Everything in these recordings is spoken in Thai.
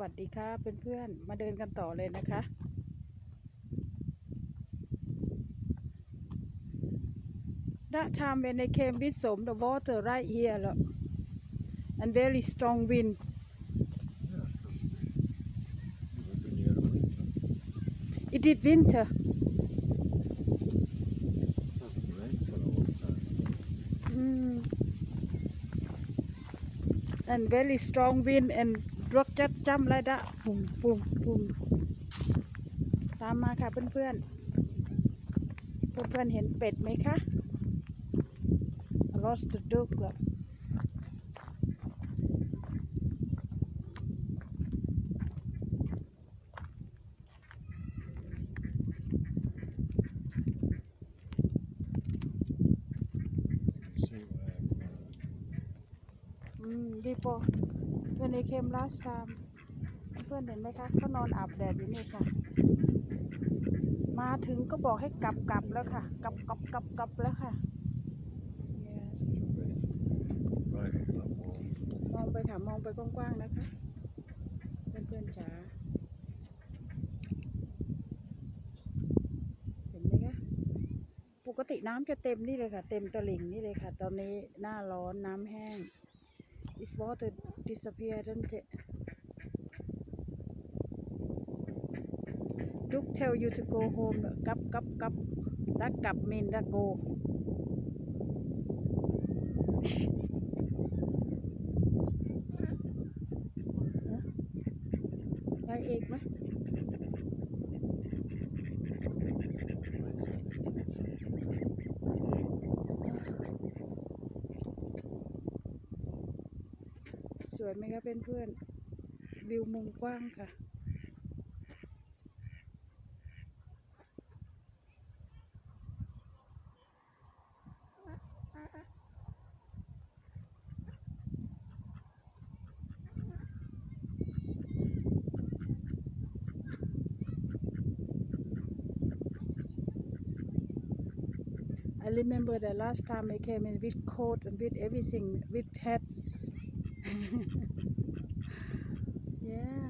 วัสดีค่ะเพื่อนๆ มาเดินกันต่อเลยนะคะ That time when I came with some, the water right here, look, and very strong wind. Yeah, because we've been here in winter. It did winter. It hasn't rained for a long time. Mm. And very strong wind and rock just jump like that ปุ่มปุ่มปุ่มตามมาค่ะเพื่อนๆ เพื่อนๆเห็นเป็ดไหมคะ lost the dog ละ See where uh, อืมดี ปอวันนี้เคม last time เพื่อนเห็นไหมคะเขานอนอาบแดดอยู่นี่ค่ะ มาถึงก็บอกให้กลับกลับแล้วค่ะ กลับกลับกลับกลับแล้วค่ะ Yeah. should be right in that wall. มองไปค่ะมองไปกว้างๆนะคะ เพื่อนๆจ๋าเห็นไหมคะปกติน้ำจะเต็มนี่เลยค่ะ เต็มตลิ่งนี่เลยค่ะ ตอนนี้หน้าร้อนน้ำแห้ง Is water disappear doesn't it Look tell you to go home กลับกลับกลับถ้ากลับ mean ถ้า go ไปอีกไหม ส วยไหมคะเพื่อนๆวิวมุมกว้างค่ะ I remember the last time I came in with coat and with everything with hat yeah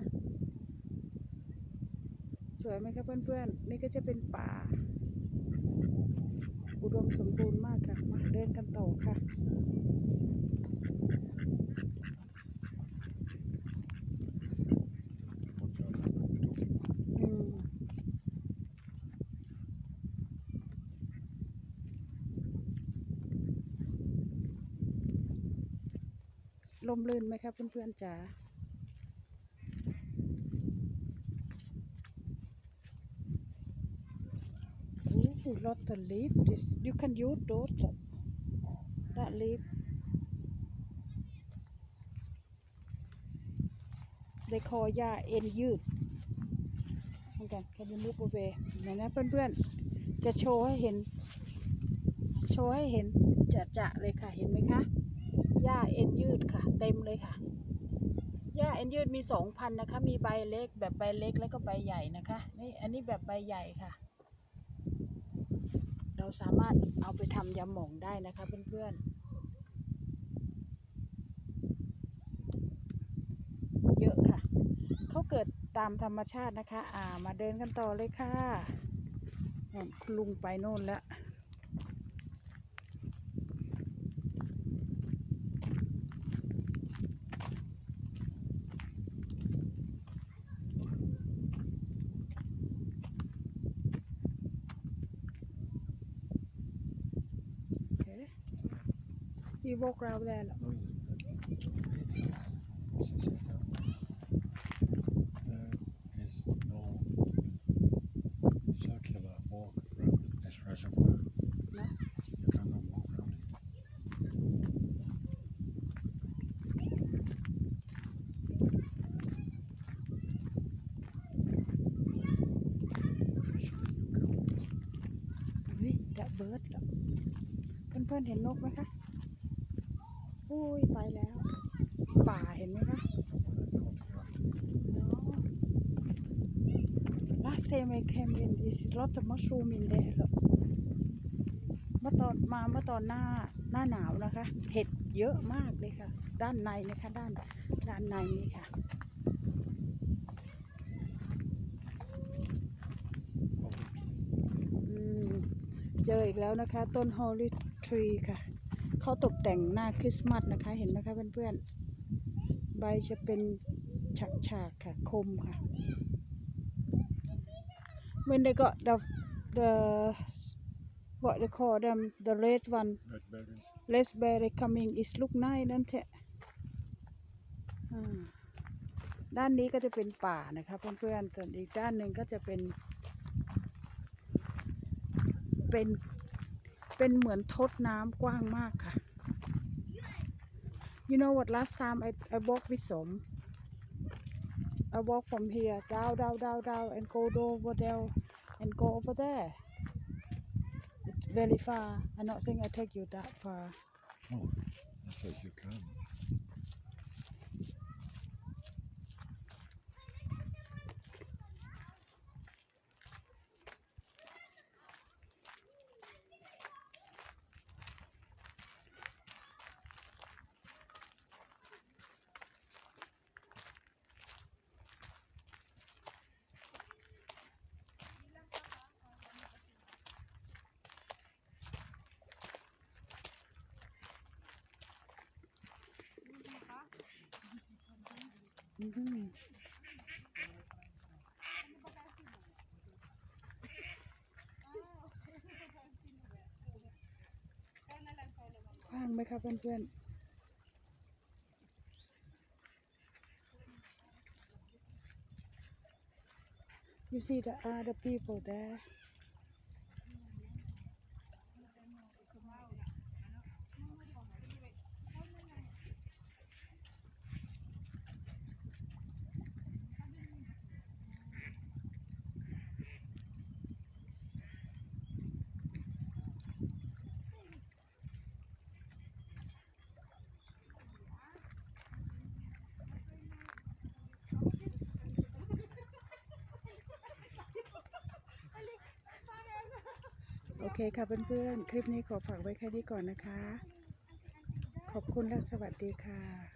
สวยไหมครับเพื่อนๆ นี่ก็จะเป็นป่า อุดมสมบูรณ์มากค่ะ มาเดินกันต่อค่ะ Watch out for the dog. อืม ลมลื่นไหมครับเพื่อนๆจ๋า Ooh, lot of leaf. This you can use those. That leaf. They call หญ้าเอ็นยืดเหมือนกัน Can you move away เดี๋ยวนะเพื่อนๆ จะโชว์ให้เห็น โชว์ให้เห็นจะจะๆเลยค่ะ เห็นไหมคะ หญ้าเอ็นยืดค่ะ เต็มเลยค่ะหญ้าเอ็นยืดมีสองพันนะคะ มีใบเล็กแบบใบเล็กแล้วก็ใบใหญ่นะคะ นี่อันนี้แบบใบใหญ่ค่ะ เราสามารถเอาไปทำยำหม่องได้นะคะเพื่อนๆ เยอะค่ะ เขาเกิดตามธรรมชาตินะคะ อ่า มาเดินกันต่อเลยค่ะ คุณลุงไปโน่นแล้ว You walk around there. look. No, you- What's it say down there? There is no circular walk around this reservoir. No? You cannot walk around it. Officially, you cannot. เฮ้ยดับเบิร์ดเหรอเพื่อนๆเห็นนกไหมคะ same I came in is lots of mushroom in there เมื่อตอนมาเมื่อตอนหน้าหน้าหนาวนะคะเผ็ดเยอะมากเลยค่ะ ด้านในนะคะด้านด้านในนี่ค่ะเจออีกแล้วนะคะ ต้นฮอลลีทรีค่ะเขาตกแต่งหน้าคริสต์มาสนะคะ เห็นไหมคะเพื่อนๆ ใบจะเป็นฉากๆค่ะ คมค่ะ When they got the the what they call them the red one Red berries. raspberry coming is look nice นั่นแหละอ่าด้านนี้ก็จะเป็นป่านะคะเพื่อนๆส่วนอีกด้านหนึ่งก็จะเป็น เป็นเป็นเหมือนทดน้ำกว้างมากค่ะ You know what last time I I walk with Som I walk from here down down down down and go over there and go over there. It's very far. I'm not saying I take you that far. Oh, I said you can. ว้างไหมคะเพื่อนๆ You see the other people there เคค่ะเพื่อนๆ คลิปนี้ขอฝากไว้แค่นี้ก่อนนะคะ ขอบคุณและสวัสดีค่ะ